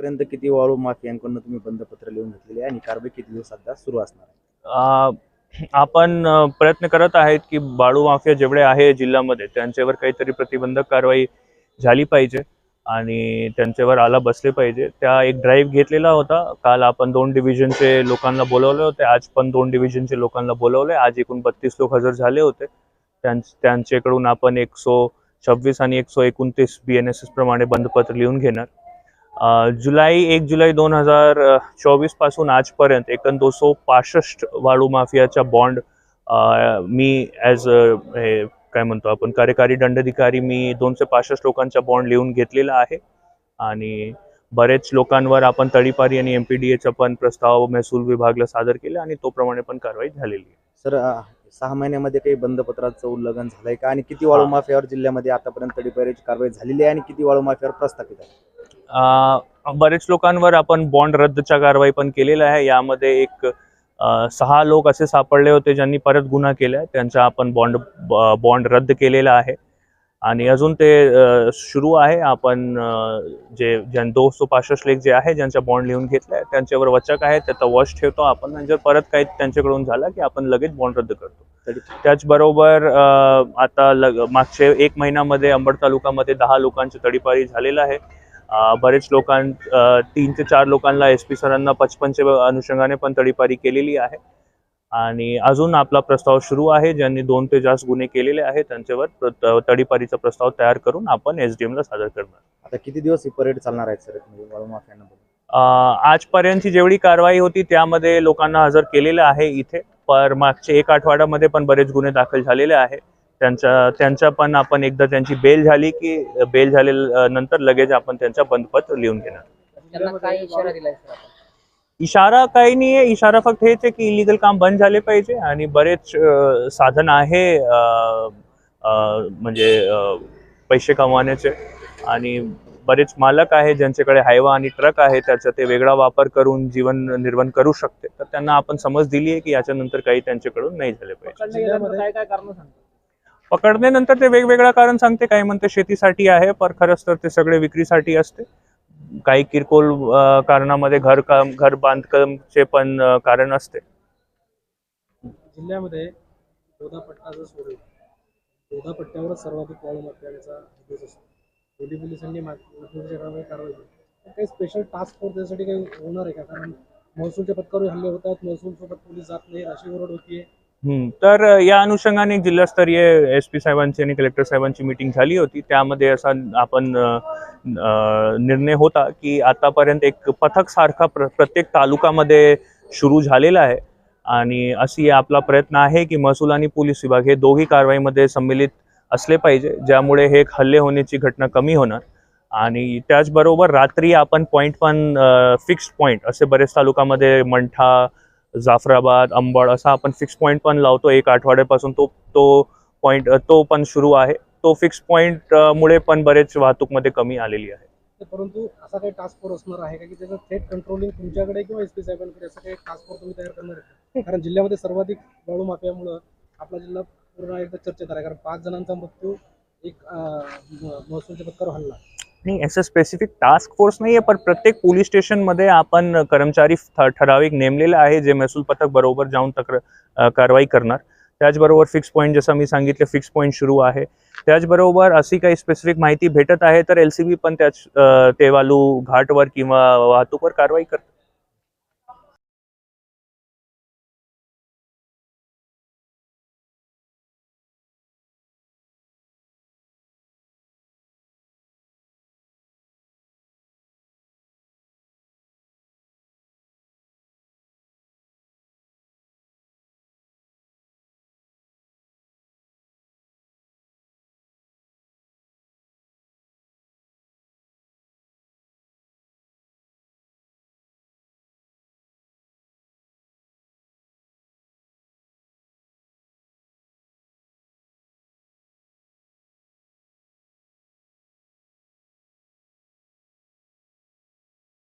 आतापर्यंत किती वाळू माफियांकडून तुम्ही बंधपत्र लिहून घेतलेली आहे आणि कारवाई किती दिवसात सुरू असणार आहे? आपण प्रयत्न करत आहेत की बाळू माफिया जेवढे आहे जिल्ह्यामध्ये त्यांच्यावर काहीतरी प्रतिबंधक कारवाई झाली पाहिजे आणि त्यांच्यावर आला बसले पाहिजे. त्या एक ड्राईव्ह घेतलेला होता. काल आपण दोन डिव्हिजनचे लोकांना बोलवले होते. आज पण दोन डिव्हिजनचे लोकांना बोलवले. आज एकूण बत्तीस लोक हजर झाले होते. त्यांच्याकडून आपण एकशे छव्वीस आणि एकशे एकोणतीस बी एन एस एस प्रमाणे बंधपत्र लिहून घेणार. जुलै एक जुलै दोन हजार चोवीसपासून आजपर्यंत एकूण दोनशे पासष्ट वाळू माफियाचा बॉन्ड मी ॲज हे काय म्हणतो आपण कार्यकारी दंडाधिकारी मी दोनशे पासष्ट लोकांचा बॉन्ड लिहून घेतलेला आहे. आणि बरेच लोकांवर आपण तडीपारी आणि एम पी डी एचा पण प्रस्ताव महसूल विभागला सादर केला आणि तो प्रमाणे पण कारवाई झालेली आहे. सर सहा महिन्यामध्ये काही बंधपत्राचं उल्लंघन झालंय का? आणि किती वाळू. माफियावर जिल्ह्यामध्ये आतापर्यंत तडीपारीची कारवाई झालेली आहे आणि किती वाळू माफियावर प्रस्थापित आहे? बरेच लोकांवर आपण बॉन्ड रद्दच्या कारवाई पण केलेल्या आहे. यामध्ये एक सहा लोक असे सापडले होते ज्यांनी परत गुन्हा केला त्यांचा आपण बॉन्ड बॉन्ड रद्द केलेला आहे. आणि अजून ते सुरू आहे. आपण जे ज्यां दोनशे पासष्ट लेख जे आहे ज्यांचा बॉन्ड लिहून घेतला आहे त्यांच्यावर वचक आहे. त्याचा वॉश ठेवतो आपण. जर परत काही त्यांच्याकडून झाला की आपण लगेच बॉन्ड रद्द करतो. त्याचबरोबर आता लग मागच्या एक महिन्यामध्ये अंबड तालुक्यामध्ये दहा लोकांची तडीपारी झालेलं आहे. बरेच लोकां तीन ते चार लोकांना एस पी सरांना पचपनच्या अनुषंगाने पण तडीपारी केलेली आहे. आणि अजून आपला प्रस्ताव सुरू आहे ज्यांनी दोन ते जास्त गुन्हे केलेले आहेत त्यांच्यावर प्र- तडीपारीचा प्रस्ताव तयार करून आपण एस डी एमला सादर करणार. आता किती दिवस ही परेड चालणार आहे सर? म्हणजे आजपर्यंतची जेवढी कारवाई होती त्यामध्ये लोकांना हजर केलेलं आहे इथे. पर मागचे एक आठवड्यामध्ये पण बरेच गुन्हे दाखल झालेले आहे. त्यांच्या त्यांच्या पण आपण एकदा त्यांची बेल झाली की बेल झाले नंतर लगेच आपण त्यांचा बंदपत्र लिहून घेणार. इशारा काही नाही आहे. इशारा फक्त हेच आहे की इलिगल काम बंद झाले पाहिजे आणि बरेच साधन आहे म्हणजे पैसे कमवण्याचे. आणि बरेच मालक आहे ज्यांच्याकडे हायवा आणि ट्रक आहे त्याचा ते वेगळा वापर करून जीवन निर्वहन करू शकते. तर त्यांना आपण समज दिली आहे की याच्यानंतर काही त्यांच्याकडून नाही झाले पाहिजे. पकडण्यानंतर ते वेगवेगळं कारण सांगते. काही म्हणते शेतीसाठी आहे पर खरंच तर ते सगळे विक्रीसाठी असते. काही किरकोळ कारणामध्ये घर काम घर बांधकामचे पण कारण असते. जिल्ह्यामध्ये चौदा पट्टा जर सोडेल चौदा पट्ट्यावरच सर्वाधिक वाळू माफियांचा दिवस असतो. पोलीस पोलिसांनी मागच्या कारवाई केली. काही स्पेशल टास्क फोर्स त्यासाठी काही होणार आहे का? कारण महसूलच्या पथकावर हल्ले होतात महसूल सोबत पोलीस जात नाही अशी ओरड होतीये. तर या अनुषंगाने जिल्हास्तरीय एस पी साहेबांची आणि कलेक्टर साहेबांची मीटिंग झाली होती. त्यामध्ये असा आपण निर्णय होता की आतापर्यंत एक पथक सारखा प्र प्रत्येक तालुकामध्ये सुरू झालेला आहे. आणि अशी आपला प्रयत्न आहे की महसूल आणि पोलीस विभाग हे दोघी कारवाईमध्ये सम्मिलित असले पाहिजे ज्यामुळे हे एक हल्ले होण्याची घटना कमी होणार. आणि त्याचबरोबर रात्री आपण पॉईंट पण फिक्स्ड पॉईंट असे बरेच तालुक्यामध्ये मंठा जाफराबाद अंबड असा आपण फिक्स पॉईंट पण लावतो. एक आठवड्यापासून तो तो पॉईंट तो पण सुरू आहे. तो फिक्स पॉईंट मुळे पण बरेच वाहतूकमध्ये कमी आलेली आहे. परंतु असा काही टास्क फोर्स असणार आहे का की त्याचं थेट कंट्रोलिंग तुमच्याकडे किंवा एस पी साहेबांकडे असं काही टास्क फोर्स तुम्ही तयार करणार आहे? कारण जिल्ह्यामध्ये सर्वाधिक वाळू माफियामुळं आपला जिल्हा पूर्ण एकदा चर्चा करा कारण पाच जणांचा मृत्यू एक महसूलच्या पत्कर हल्ला. नाही असं स्पेसिफिक टास्क फोर्स नाही आहे पण प्रत्येक पोलीस स्टेशनमध्ये आपण कर्मचारी ठराविक नेमलेले आहे जे महसूल पथक बरोबर जाऊन तक्र कारवाई करणार. त्याचबरोबर फिक्स पॉईंट जसं मी सांगितलं फिक्स पॉईंट सुरू आहे. त्याचबरोबर अशी काही स्पेसिफिक माहिती भेटत आहे तर एल सी बी पण त्याच तेवालू घाटवर किंवा वाहतूकवर कारवाई करतात.